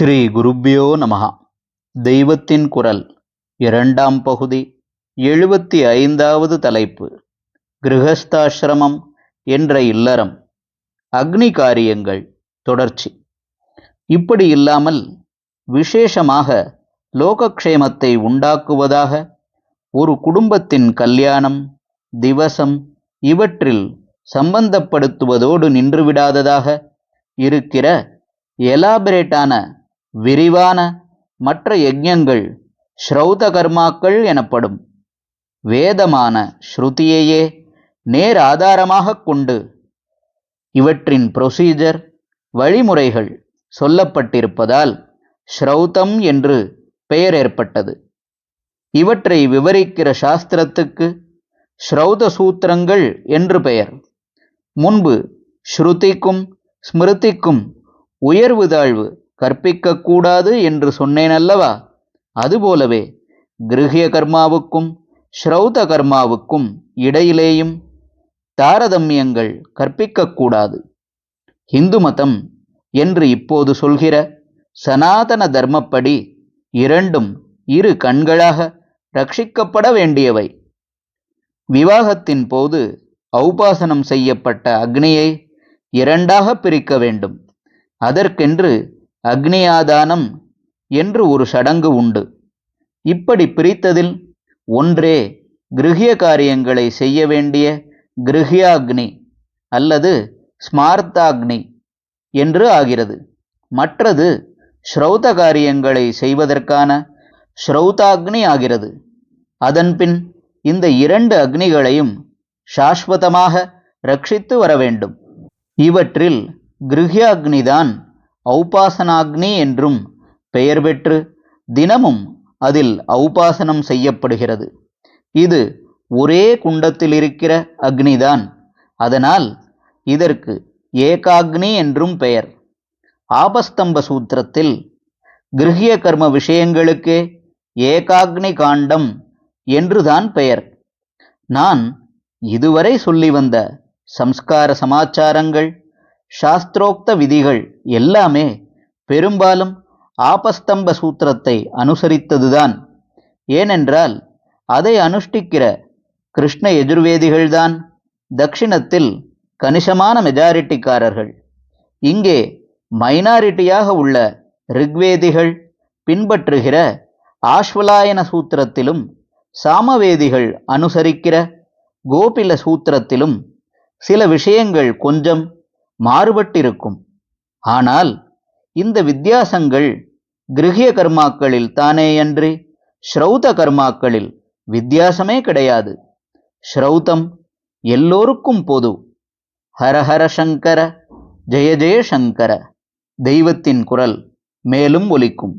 ஸ்ரீ குருப்பியோ நமஹா. தெய்வத்தின் குரல் இரண்டாம் பகுதி எழுபத்தி ஐந்தாவது தலைப்பு. கிரகஸ்தாசிரமம் என்ற இல்லறம் அக்னி காரியங்கள் தொடர்ச்சி. இப்படி இல்லாமல் விசேஷமாக லோகக்ஷேமத்தை உண்டாக்குவதாக ஒரு குடும்பத்தின் கல்யாணம் திவசம் இவற்றில் சம்பந்தப்படுத்துவதோடு நின்றுவிடாததாக இருக்கிற எலாபரேட்டான விரிவான மற்ற யஜ்ஞங்கள் ஸ்ரௌத கர்மாக்கள் எனப்படும். வேதமான ஸ்ருதியையே நேர் ஆதாரமாக கொண்டு இவற்றின் ப்ரொசீஜர் வழிமுறைகள் சொல்லப்பட்டிருப்பதால் ஸ்ரௌதம் என்று பெயர் ஏற்பட்டது. இவற்றை விவரிக்கிற சாஸ்திரத்துக்கு ஸ்ரௌத சூத்திரங்கள் என்று பெயர். முன்பு ஸ்ருதிக்கும் ஸ்மிருதிக்கும் உயர்வு தாழ்வு கற்பிக்கக்கூடாது என்று சொன்னேன் அல்லவா அதுபோலவே கிருஹிய கர்மாவுக்கும் ஸ்ரௌத கர்மாவுக்கும் இடையிலேயும் தாரதமியங்கள் கற்பிக்கக்கூடாது. இந்து மதம் என்று இப்போது சொல்கிற சனாதன தர்மப்படி இரண்டும் இரு கண்களாக ரட்சிக்கப்பட வேண்டியவை. விவாகத்தின் போது ஔபாசனம் செய்யப்பட்ட அக்னியை இரண்டாக பிரிக்க வேண்டும். அதற்கென்று அக்னியாதானம் என்று ஒரு சடங்கு உண்டு. இப்படி பிரித்ததில் ஒன்றே கிருஹிய காரியங்களை செய்ய வேண்டிய கிருஹியாக்னி அல்லது ஸ்மார்த்தாக்னி என்று ஆகிறது. மற்றது ஸ்ரௌத காரியங்களை செய்வதற்கான ஸ்ரௌதாக்னி ஆகிறது. அதன்பின் இந்த இரண்டு அக்னிகளையும் சாஸ்வதமாக ரட்சித்து வர வேண்டும். இவற்றில் கிருஹ்யாக்னிதான் ஔபாசனாக்னி என்றும் பெயர் பெற்று தினமும் அதில் ஔபாசனம் செய்யப்படுகிறது. இது ஒரே குண்டத்தில் இருக்கிற அக்னிதான். அதனால் இதற்கு ஏகாக்னி என்றும் பெயர். ஆபஸ்தம்ப சூத்திரத்தில் கிருஹிய கர்ம விஷயங்களுக்கே ஏகாக்னி காண்டம் என்றுதான் பெயர். நான் இதுவரை சொல்லி வந்த சம்ஸ்கார சமாச்சாரங்கள் சாஸ்திரோக்த விதிகள் எல்லாமே பெரும்பாலும் ஆபஸ்தம்ப சூத்திரத்தை அனுசரித்ததுதான். ஏனென்றால் அதை அனுஷ்டிக்கிற கிருஷ்ண எஜுர்வேதிகள்தான் தக்ஷிணத்தில் கணிசமான மெஜாரிட்டிக்காரர்கள் இங்கே மைனாரிட்டியாக உள்ள ரிக்வேதிகள் பின்பற்றுகிற ஆஷ்வலாயன சூத்திரத்திலும் சாமவேதிகள் அனுசரிக்கிற கோபில சூத்திரத்திலும் சில விஷயங்கள் கொஞ்சம் மாறுபட்டிருக்கும். ஆனால் இந்த வித்தியாசங்கள் கிரகிய கர்மாக்களில் தானேயன்றி ஸ்ரௌத கர்மாக்களில் வித்தியாசமே கிடையாது. ஸ்ரௌதம் எல்லோருக்கும் பொது. ஹரஹர சங்கர ஜெய ஜெய சங்கர தெய்வத்தின் குரல் மேலும் ஒலிக்கும்.